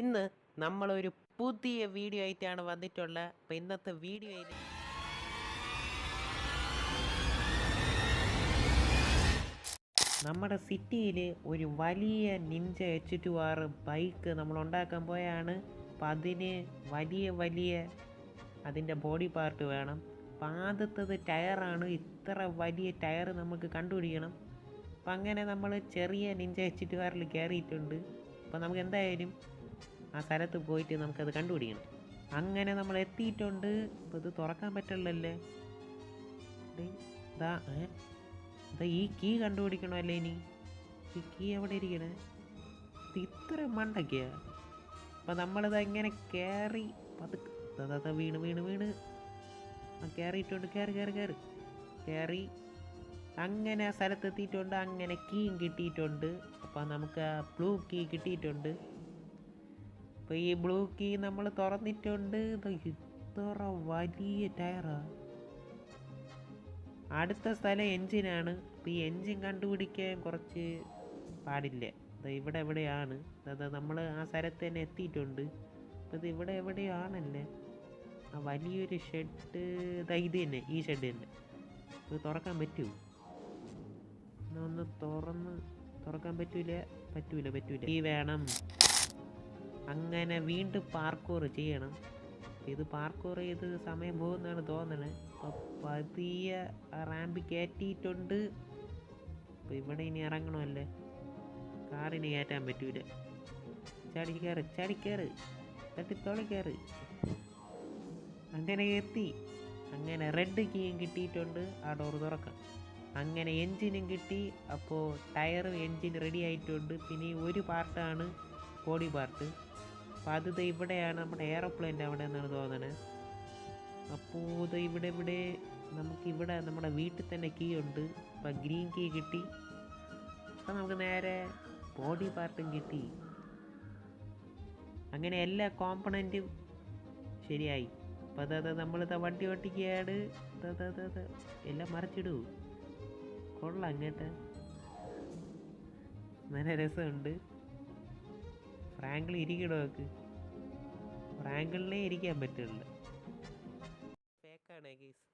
ഇന്ന് നമ്മളൊരു പുതിയ വീഡിയോ ആയിട്ടാണ് വന്നിട്ടുള്ളത്. അപ്പോൾ ഇന്നത്തെ വീഡിയോയിൽ നമ്മുടെ സിറ്റിയിൽ ഒരു വലിയ ninja H two R bike നമ്മൾ ഉണ്ടാക്കാൻ പോയാണ്. അപ്പം അതിന് വലിയ വലിയ അതിന്റെ ബോഡി പാർട്ട് വേണം. അപ്പം ആദ്യത്തത് ടയറാണ്. ഇത്ര വലിയ ടയർ നമുക്ക് കണ്ടുപിടിക്കണം. അപ്പം അങ്ങനെ നമ്മൾ ചെറിയ നിഞ്ച എച്ച് ടു ആറിൽ കയറിയിട്ടുണ്ട്. അപ്പം നമുക്ക് എന്തായാലും ആ സ്ഥലത്ത് പോയിട്ട് നമുക്കത് കണ്ടുപിടിക്കണം. അങ്ങനെ നമ്മൾ എത്തിയിട്ടുണ്ട്. അപ്പോൾ ഇത് തുറക്കാൻ പറ്റുള്ളല്ലേ ഇതാ ദാ ഈ കീ കണ്ടുപിടിക്കണമല്ലേ ഇനി? ഈ കീ എവിടെ ഇരിക്കണേ? ഇത് ഇത്ര മണ്ടൊക്കെയാ. അപ്പം നമ്മളിത് ഇങ്ങനെ കയറി പതുക്കെ വീണ് വീണ് വീണ്. കയറിയിട്ടുണ്ട് കയറി കയറി കയറി കയറി അങ്ങനെ ആ സ്ഥലത്തെത്തിയിട്ടുണ്ട്. അങ്ങനെ കീയും കിട്ടിയിട്ടുണ്ട്. അപ്പം നമുക്ക് ആ ബ്ലൂ കീ കിട്ടിയിട്ടുണ്ട്. അപ്പോൾ ഈ ബ്ലൂ കീ നമ്മൾ തുറന്നിട്ടുണ്ട്. ഇത്ര വലിയ ടയറാ അടുത്ത സ്ഥലം എൻജിനാണ് അപ്പോൾ ഈ എൻജിൻ കണ്ടുപിടിക്കാൻ കുറച്ച് പാടില്ല. അത് ഇവിടെ എവിടെയാണ്? നമ്മൾ ആ സ്ഥലത്ത് തന്നെ എത്തിയിട്ടുണ്ട്. അപ്പോൾ ഇത് ഇവിടെ എവിടെയാണല്ലേ? ആ വലിയൊരു ഷെഡ് ഇതാ തന്നെ ഈ ഷെഡ് തന്നെ. ഇത് തുറക്കാൻ പറ്റുമോ ഒന്ന് തുറന്ന് തുറക്കാൻ പറ്റൂല? പറ്റൂല പറ്റൂല. ഈ വേണം. അങ്ങനെ വീണ്ടും പാർക്കൂർ ചെയ്യണം. ഇത് പാർക്കൂർ ചെയ്ത് സമയം പോകുന്നതാണ് തോന്നണത് അപ്പോൾ പതിയെ റാമ്പ് കയറ്റിയിട്ടുണ്ട്. അപ്പോൾ ഇവിടെ ഇനി ഇറങ്ങണമല്ലേ? കാറിന് കയറ്റാൻ പറ്റൂല. ചാടി കയറ് ചാടി കയറ് തട്ടിത്തോളി കയറ് അങ്ങനെ എത്തി. അങ്ങനെ റെഡ് കീയും കിട്ടിയിട്ടുണ്ട്. ആ ഡോർ തുറക്കാം. അങ്ങനെ എൻജിനും കിട്ടി. അപ്പോൾ ടയറും എൻജിൻ റെഡി ആയിട്ടുണ്ട്. പിന്നെ ഒരു പാർട്ടാണ് ബോഡി പാർട്ട് അപ്പോൾ അത് ഇവിടെയാണ് നമ്മുടെ എയറോപ്ലെയിന്റെ അവിടെ എന്നാണ് തോന്നണത് അപ്പോൾ ഇത് ഇവിടെ ഇവിടെ നമുക്കിവിടെ നമ്മുടെ വീട്ടിൽ തന്നെ കീ ഉണ്ട്. അപ്പം ഗ്രീൻ കീ കിട്ടി. അപ്പം നമുക്ക് നേരെ ബോഡി പാർട്ടും കിട്ടി. അങ്ങനെ എല്ലാ കോമ്പണന്റും ശരിയായി. അപ്പം അതായത് നമ്മളിതാ വണ്ടി ഓട്ടിക്കുകയാണ്. എല്ലാം മറിച്ചിടൂ. കൊള്ളാം അങ്ങോട്ട് നല്ല രസമുണ്ട്. ഫ്രാങ്കിൾ ഇരിക്കണോ നമുക്ക് ഫ്രാങ്കിളിനെ ഇരിക്കാൻ പറ്റുള്ളൂ. ഫേക്കാണ് ഗീസ്